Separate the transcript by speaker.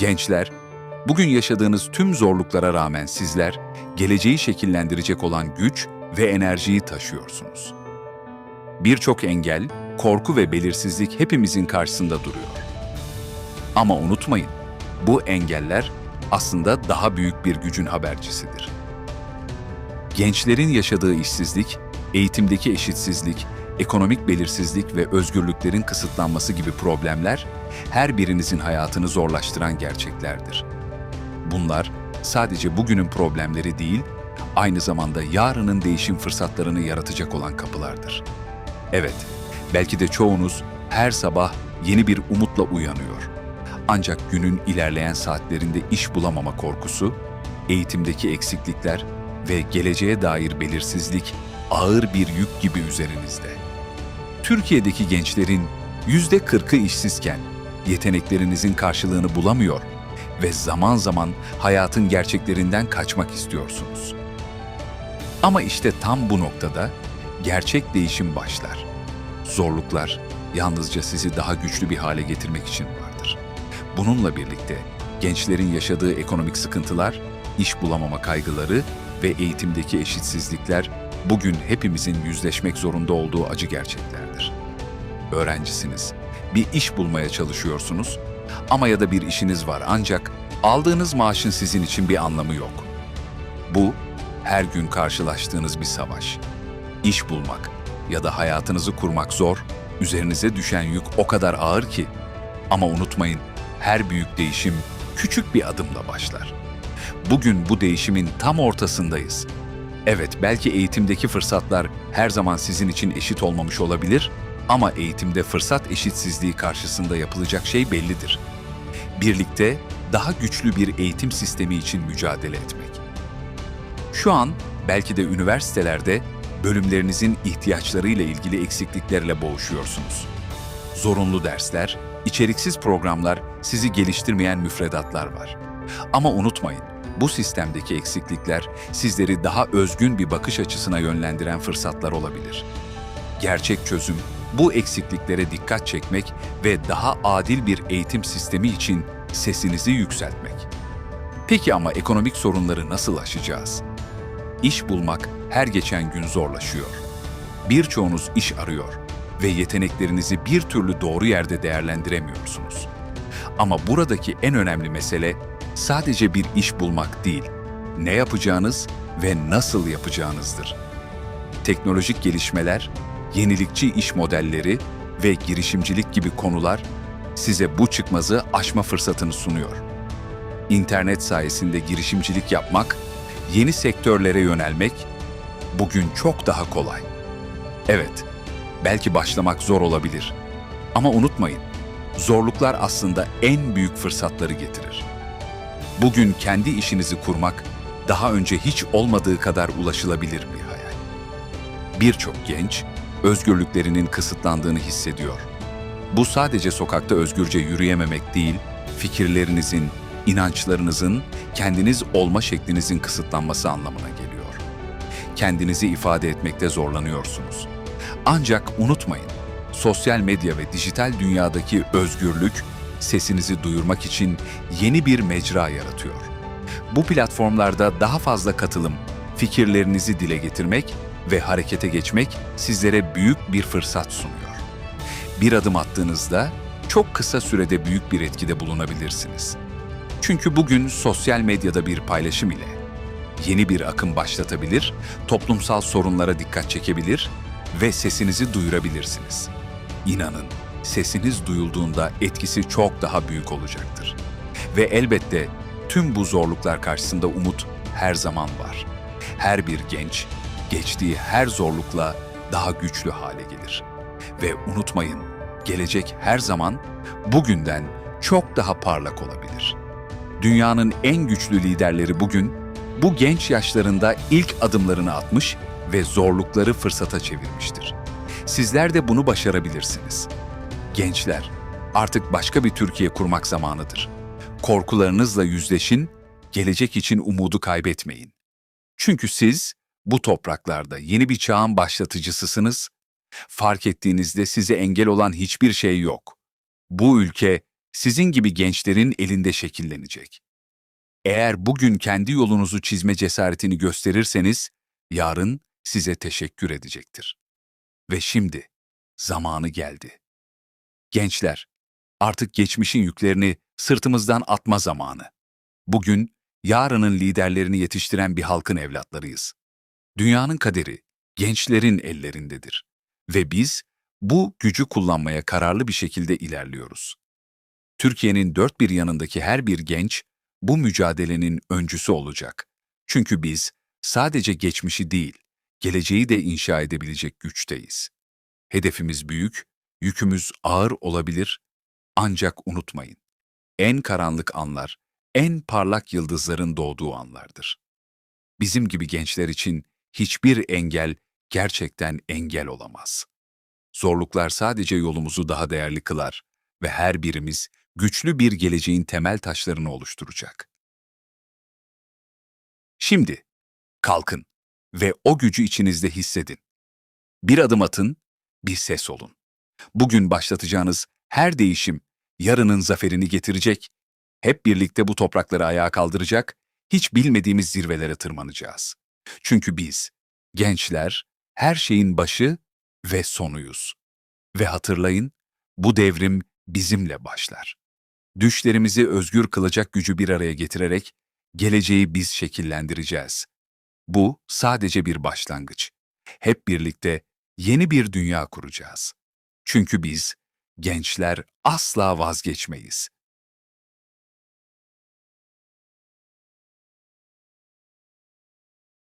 Speaker 1: Gençler, bugün yaşadığınız tüm zorluklara rağmen sizler, geleceği şekillendirecek olan güç ve enerjiyi taşıyorsunuz. Birçok engel, korku ve belirsizlik hepimizin karşısında duruyor. Ama unutmayın, bu engeller aslında daha büyük bir gücün habercisidir. Gençlerin yaşadığı işsizlik, eğitimdeki eşitsizlik, ekonomik belirsizlik ve özgürlüklerin kısıtlanması gibi problemler her birinizin hayatını zorlaştıran gerçeklerdir. Bunlar sadece bugünün problemleri değil, aynı zamanda yarının değişim fırsatlarını yaratacak olan kapılardır. Evet, belki de çoğunuz her sabah yeni bir umutla uyanıyor. Ancak günün ilerleyen saatlerinde iş bulamama korkusu, eğitimdeki eksiklikler ve geleceğe dair belirsizlik ağır bir yük gibi üzerinizde. Türkiye'deki gençlerin yüzde kırkı işsizken yeteneklerinizin karşılığını bulamıyor ve zaman zaman hayatın gerçeklerinden kaçmak istiyorsunuz. Ama işte tam bu noktada gerçek değişim başlar. Zorluklar yalnızca sizi daha güçlü bir hale getirmek için vardır. Bununla birlikte gençlerin yaşadığı ekonomik sıkıntılar, iş bulamama kaygıları ve eğitimdeki eşitsizlikler bugün hepimizin yüzleşmek zorunda olduğu acı gerçeklerdir. Öğrencisiniz, bir iş bulmaya çalışıyorsunuz ama ya da bir işiniz var ancak aldığınız maaşın sizin için bir anlamı yok. Bu, her gün karşılaştığınız bir savaş. İş bulmak ya da hayatınızı kurmak zor, üzerinize düşen yük o kadar ağır ki. Ama unutmayın, her büyük değişim küçük bir adımla başlar. Bugün bu değişimin tam ortasındayız. Evet, belki eğitimdeki fırsatlar her zaman sizin için eşit olmamış olabilir ama eğitimde fırsat eşitsizliği karşısında yapılacak şey bellidir. Birlikte daha güçlü bir eğitim sistemi için mücadele etmek. Şu an belki de üniversitelerde bölümlerinizin ihtiyaçlarıyla ilgili eksikliklerle boğuşuyorsunuz. Zorunlu dersler, içeriksiz programlar, sizi geliştirmeyen müfredatlar var. Ama unutmayın, bu sistemdeki eksiklikler sizleri daha özgün bir bakış açısına yönlendiren fırsatlar olabilir. Gerçek çözüm bu eksikliklere dikkat çekmek ve daha adil bir eğitim sistemi için sesinizi yükseltmek. Peki ama ekonomik sorunları nasıl aşacağız? İş bulmak her geçen gün zorlaşıyor. Birçoğunuz iş arıyor ve yeteneklerinizi bir türlü doğru yerde değerlendiremiyorsunuz. Ama buradaki en önemli mesele sadece bir iş bulmak değil, ne yapacağınız ve nasıl yapacağınızdır. Teknolojik gelişmeler, yenilikçi iş modelleri ve girişimcilik gibi konular size bu çıkmazı aşma fırsatını sunuyor. İnternet sayesinde girişimcilik yapmak, yeni sektörlere yönelmek bugün çok daha kolay. Evet, belki başlamak zor olabilir. Ama unutmayın, zorluklar aslında en büyük fırsatları getirir. Bugün kendi işinizi kurmak daha önce hiç olmadığı kadar ulaşılabilir bir hayal. Birçok genç özgürlüklerinin kısıtlandığını hissediyor. Bu sadece sokakta özgürce yürüyememek değil, fikirlerinizin, inançlarınızın, kendiniz olma şeklinizin kısıtlanması anlamına geliyor. Kendinizi ifade etmekte zorlanıyorsunuz. Ancak unutmayın, sosyal medya ve dijital dünyadaki özgürlük sesinizi duyurmak için yeni bir mecra yaratıyor. Bu platformlarda daha fazla katılım, fikirlerinizi dile getirmek ve harekete geçmek sizlere büyük bir fırsat sunuyor. Bir adım attığınızda çok kısa sürede büyük bir etkide bulunabilirsiniz. Çünkü bugün sosyal medyada bir paylaşım ile yeni bir akım başlatabilir, toplumsal sorunlara dikkat çekebilir ve sesinizi duyurabilirsiniz. İnanın, sesiniz duyulduğunda etkisi çok daha büyük olacaktır. Ve elbette tüm bu zorluklar karşısında umut her zaman var. Her bir genç geçtiği her zorlukla daha güçlü hale gelir. Ve unutmayın, gelecek her zaman bugünden çok daha parlak olabilir. Dünyanın en güçlü liderleri bugün bu genç yaşlarında ilk adımlarını atmış ve zorlukları fırsata çevirmiştir. Sizler de bunu başarabilirsiniz. Gençler, artık başka bir Türkiye kurmak zamanıdır. Korkularınızla yüzleşin, gelecek için umudu kaybetmeyin. Çünkü siz bu topraklarda yeni bir çağın başlatıcısısınız. Fark ettiğinizde size engel olan hiçbir şey yok. Bu ülke sizin gibi gençlerin elinde şekillenecek. Eğer bugün kendi yolunuzu çizme cesaretini gösterirseniz, yarın size teşekkür edecektir. Ve şimdi zamanı geldi. Gençler, artık geçmişin yüklerini sırtımızdan atma zamanı. Bugün yarının liderlerini yetiştiren bir halkın evlatlarıyız. Dünyanın kaderi gençlerin ellerindedir ve biz bu gücü kullanmaya kararlı bir şekilde ilerliyoruz. Türkiye'nin dört bir yanındaki her bir genç bu mücadelenin öncüsü olacak. Çünkü biz sadece geçmişi değil, geleceği de inşa edebilecek güçteyiz. Hedefimiz büyük, yükümüz ağır olabilir ancak unutmayın. En karanlık anlar, en parlak yıldızların doğduğu anlardır. Bizim gibi gençler için hiçbir engel gerçekten engel olamaz. Zorluklar sadece yolumuzu daha değerli kılar ve her birimiz güçlü bir geleceğin temel taşlarını oluşturacak. Şimdi kalkın ve o gücü içinizde hissedin. Bir adım atın, bir ses olun. Bugün başlatacağınız her değişim yarının zaferini getirecek. Hep birlikte bu toprakları ayağa kaldıracak, hiç bilmediğimiz zirvelere tırmanacağız. Çünkü biz, gençler, her şeyin başı ve sonuyuz. Ve hatırlayın, bu devrim bizimle başlar. Düşlerimizi özgür kılacak gücü bir araya getirerek geleceği biz şekillendireceğiz. Bu sadece bir başlangıç. Hep birlikte yeni bir dünya kuracağız. Çünkü biz, gençler asla vazgeçmeyiz.